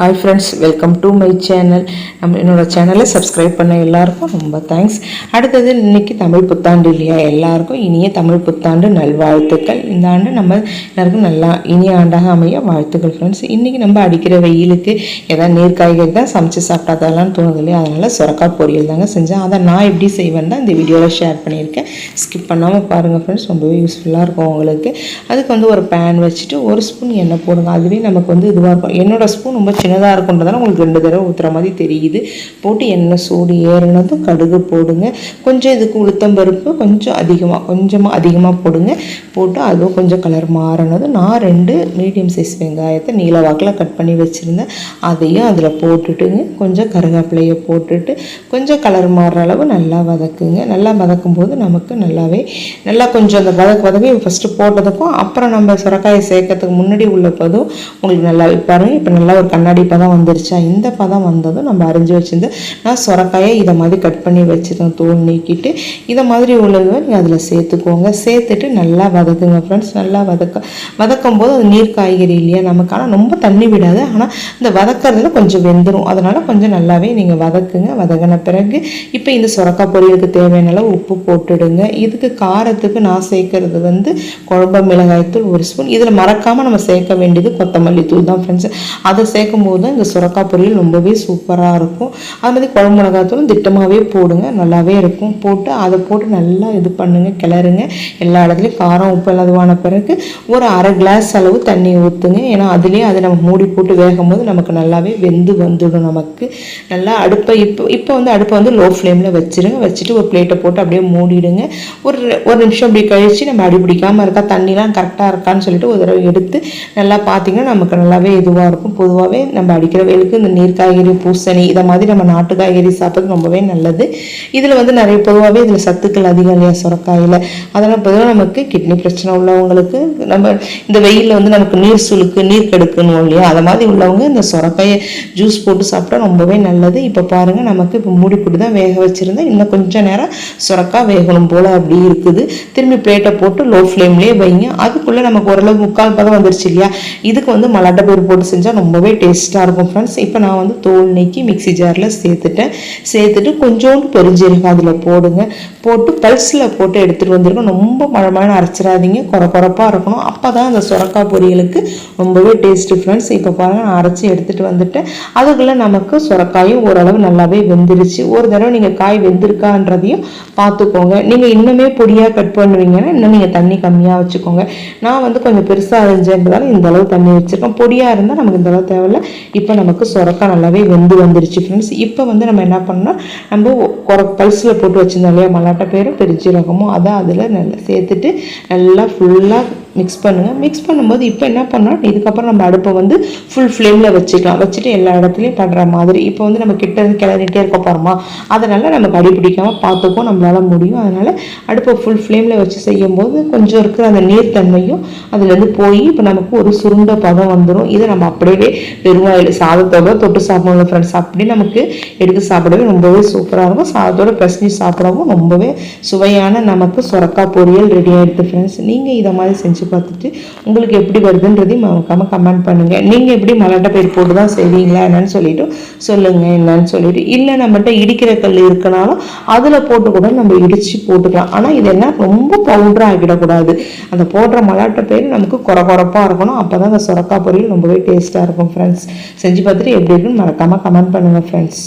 Hi friends welcome to my channel நம்ம என்னோட சேனலை சப்ஸ்கிரைப் பண்ண எல்லாருக்கும் ரொம்ப தேங்க்ஸ் அடுத்தது இன்றைக்கி தமிழ் புத்தாண்டு இல்லையா எல்லாருக்கும்? இனிய தமிழ் புத்தாண்டு நல்வாழ்த்துக்கள். இந்த ஆண்டு நம்ம எல்லாருக்கும் நல்லா இனிய ஆண்டாக அமைய வாழ்த்துக்கள் ஃப்ரெண்ட்ஸ் இன்றைக்கி நம்ம அடிக்கிற வெயிலுக்கு ஏதாவது நீர் காய்கறி தான் சமைச்சு சாப்பிட்டாதான் தோணுது இல்லையா? அதனால் சுரக்காய் பொரியல் தாங்க செஞ்சேன். அதை நான் எப்படி செய்வேன் தான் இந்த வீடியோவில் ஷேர் பண்ணியிருக்கேன். ஸ்கிப் பண்ணாமல் பாருங்கள் ஃப்ரெண்ட்ஸ் ரொம்பவே யூஸ்ஃபுல்லாக இருக்கும் உங்களுக்கு. அதுக்கு வந்து ஒரு பேன் வச்சுட்டு ஒரு ஸ்பூன் எண்ணெய் போடுங்க. அதுவே நமக்கு வந்து இதுவாக இருக்கும். என்னோடய ஸ்பூன் ரொம்ப சின்னதாக இருக்குன்றதால உங்களுக்கு ரெண்டு தடவை ஊற்றுற மாதிரி தெரியுது. போட்டு எண்ணெய் சூடு ஏறினதும் கடுகு போடுங்க. கொஞ்சம் இதுக்கு உளுத்தம் பருப்பு கொஞ்சம் அதிகமாக கொஞ்சமாக அதிகமாக போடுங்க. போட்டு அதுவும் கொஞ்சம் கலர் மாறினதும் நான் ரெண்டு மீடியம் சைஸ் வெங்காயத்தை நீல வாக்கில் கட் பண்ணி வச்சுருந்தேன். அதையும் அதில் போட்டுட்டுங்க. கொஞ்சம் கருவேப்பிலையை போட்டுட்டு கொஞ்சம் கலர் மாறுற அளவு நல்லா வதக்குங்க. நல்லா வதக்கும் போது நமக்கு நல்லாவே நல்லா கொஞ்சம் அந்த வதக்கு வதக்கி ஃபஸ்ட்டு போட்டதுக்கும் அப்புறம் நம்ம சுரக்காயை சேர்க்கறதுக்கு முன்னாடி உள்ள பதம் உங்களுக்கு நல்லா பாருங்க. இப்போ நல்லா ஒரு கண்ணாடி பதம் வந்துருச்சா. இந்த பதம் வந்ததும் நம்ம அரிஞ்சு வச்சுருந்து நான் சொரக்காயை இதை மாதிரி கட் பண்ணி வச்சுருந்தேன் தோல் நீக்கிட்டு இதை மாதிரி உள்ளதை நீங்கள் அதில் சேர்த்துக்கோங்க. சேர்த்துட்டு நல்லா வதக்குங்க ஃப்ரெண்ட்ஸ் நல்லா வதக்க வதக்கும் போது அது நீர் காய்கறி இல்லையா? நமக்கு ஆனால் ரொம்ப தண்ணி விடாது. ஆனால் இந்த வதக்கிறதுல கொஞ்சம் வெந்துடும் அதனால் கொஞ்சம் நல்லாவே நீங்கள் வதக்குங்க. வதங்கின பிறகு இப்போ இந்த சுரக்காய் பொரியலுக்கு தேவையான அளவு உப்பு போட்டுடுங்க. இதுக்கு காரத்துக்கு நான் சேர்க்கறது வந்து குழம்பு மிளகாய்த்தூள் ஒரு ஸ்பூன் இதில் மறக்காமல் நம்ம சேர்க்க வேண்டியது கொத்தமல்லி தூள் தான் ஃப்ரெண்ட்ஸ் அதை சேர்க்கும் சேர்க்கும்போது தான் இந்த சுரக்காய் பொரியல் ரொம்பவே சூப்பராக இருக்கும். அது மாதிரி குழம்பு மிளகாத்தூளும் திட்டமாகவே போடுங்க. நல்லாவே இருக்கும். போட்டு அதை போட்டு நல்லா இது பண்ணுங்கள் கிளறுங்க. எல்லா இடத்துலையும் காரம் உப்பு எல்லாம் பிறகு ஒரு அரை கிளாஸ் அளவு தண்ணி ஊற்றுங்க ஏன்னா அதுலேயே அதை நம்ம மூடி போட்டு வேகும் போது நமக்கு நல்லாவே வெந்து வந்துடும் நமக்கு. நல்லா அடுப்பை இப்போ இப்போ வந்து அடுப்பை வந்து லோ ஃப்ளேமில் வச்சிருங்க. வச்சுட்டு ஒரு பிளேட்டை போட்டு அப்படியே மூடிடுங்க. ஒரு ஒரு நிமிஷம் அப்படி கழிச்சு நம்ம அடிபிடிக்காமல் இருக்கா தண்ணிலாம் கரெக்டாக இருக்கான்னு சொல்லிட்டு ஒரு தடவை எடுத்து நல்லா பார்த்தீங்கன்னா நமக்கு நல்லாவே இதுவாக இருக்கும். பொதுவாகவே நம்ம அடிக்கிற வெயிலுக்கு இந்த நீர் காய்கறி பூசணி இதை மாதிரி நம்ம நாட்டு காய்கறி சாப்பிட்றது ரொம்பவே நல்லது. இதில் வந்து நிறைய பொதுவாகவே இதில் சத்துக்கள் அதிகம் இல்லையா? சுரக்காயில். அதனால் பொதுவாக நமக்கு கிட்னி பிரச்சனை உள்ளவங்களுக்கு நம்ம இந்த வெயிலில் வந்து நமக்கு நீர் சுழுக்கு நீர் கெடுக்கணும் இல்லையா? அதை மாதிரி உள்ளவங்க இந்த சுரக்காயை ஜூஸ் போட்டு சாப்பிட்டா ரொம்பவே நல்லது. இப்போ பாருங்கள் நமக்கு இப்போ மூடி போட்டு தான் வேக வச்சுருந்தேன். இன்னும் கொஞ்சம் நேரம் சுரக்காய் வேகணும் போல் அப்படி இருக்குது. திரும்பி பிளேட்டை போட்டு லோ ஃப்ளேம்லேயே வைங்க. அதுக்குள்ளே நமக்கு ஓரளவு முக்கால் பதம் வந்துருச்சு இல்லையா? இதுக்கு வந்து மலாட்டை பயிர் போட்டு செஞ்சால் ரொம்பவே டேஸ்ட்டாக இருக்கும் ஃப்ரெண்ட்ஸ் இப்போ நான் வந்து தோல் நீக்கி மிக்ஸி ஜாரில் சேர்த்துட்டேன். சேர்த்துட்டு கொஞ்சோண்டு பெருஞ்சீரகம் அதில் போடுங்க. போட்டு பல்ஸில் போட்டு எடுத்துகிட்டு வந்துருக்கோம் ரொம்ப மழமான அரைச்சிடாதீங்க. குறை குறைப்பாக இருக்கணும். அப்போ தான் அந்த சுரக்காய் பொரியலுக்கு ரொம்பவே டேஸ்ட்டு ஃப்ரெண்ட்ஸ் இப்போ பாருங்கள் நான் அரைச்சி எடுத்துகிட்டு வந்துட்டேன். அதுக்குள்ளே நமக்கு சுரக்காயும் ஓரளவு நல்லாவே வெந்துருச்சு. ஒரு தடவை நீங்கள் காய் வெந்திருக்கான்றதையும் பார்த்துக்கோங்க. நீங்கள் இன்னுமே பொடியாக கட் பண்ணுவீங்கன்னா இன்னும் நீங்கள் தண்ணி கம்மியாக வச்சுக்கோங்க. நான் வந்து கொஞ்சம் பெருசாக அரைஞ்சேன்றதால இந்த அளவு தண்ணி வச்சுருக்கேன். பொடியாக இருந்தால் நமக்கு இந்த அளவு தேவையில்ல. இப்போ நமக்கு சுரக்காய் நல்லாவே வெந்து வந்துருச்சு ஃப்ரெண்ட்ஸ் இப்போ வந்து நம்ம என்ன பண்ணோம் நம்ம குற பல்ஸில் போட்டு வச்சிருந்தோம் இல்லையா மல்லாட்டை பேரும் பெருஞ்சீரகமும் அதை அதில் நல்லா சேர்த்துட்டு நல்லா ஃபுல்லாக மிக்ஸ் பண்ணுங்கள் மிக்ஸ் பண்ணும்போது இப்போ என்ன பண்ணோம்? இதுக்கப்புறம் நம்ம அடுப்பை வந்து ஃபுல் ஃப்ளேமில் வச்சுக்கலாம். வச்சுட்டு எல்லா இடத்துலையும் பண்ணுற மாதிரி. இப்போ வந்து நம்ம கிட்ட இருந்து கிளறிட்டே இருக்க போகிறோமா அதனால் நமக்கு அடி பிடிக்காமல் பார்த்துப்போம் நம்மளால முடியும். அதனால் அடுப்பை ஃபுல் ஃப்ளேமில் வச்சு செய்யும்போது கொஞ்சம் இருக்கிற அந்த நீர்த்தன்மையும் அதுலேருந்து போய் இப்போ நமக்கு ஒரு சுருண்ட பதம் வந்துடும் இதை நம்ம அப்படியே வெறுவாயில் சாதத்தோட தொட்டு சாப்பிடணும் ஃப்ரெண்ட்ஸ் அப்படி நமக்கு எடுத்து சாப்பிடவே ரொம்பவே சூப்பராக இருக்கும். சாதத்தோட பிரசனி சாப்பிடவும் ரொம்பவே சுவையான நமக்கு சுரக்கா பொரியல் ரெடி ஆகிடுது ஃப்ரெண்ட்ஸ் நீங்கள் இதை மாதிரி செஞ்சு பார்த்துட்டு உங்களுக்கு எப்படி வருதுன்றதையும் மறக்காம கமெண்ட் பண்ணுங்கள் நீங்கள் எப்படி மலாட்டை பயிர் போட்டு தான் செய்வீங்களா என்னன்னு சொல்லிட்டு சொல்லுங்கள் என்னன்னு சொல்லிவிட்டு இல்லை நம்மகிட்ட இடிக்கிற கல் இருக்கனாலும் அதில் போட்டு கூட நம்ம இடித்து போட்டுக்கலாம். ஆனால் இது என்ன ரொம்ப பவுடராக ஆகிடக்கூடாது. அந்த போடுற மலாட்டை பயிர் நமக்கு குறை குறைப்பாக இருக்கணும். அப்போ தான் அந்த சுரக்காய் பொரியல் ரொம்பவே டேஸ்ட்டாக இருக்கும் ஃப்ரெண்ட்ஸ் செஞ்சு பார்த்துட்டு எப்படி இருக்குன்னு மறக்காமல் கமெண்ட் பண்ணுங்கள் ஃப்ரெண்ட்ஸ்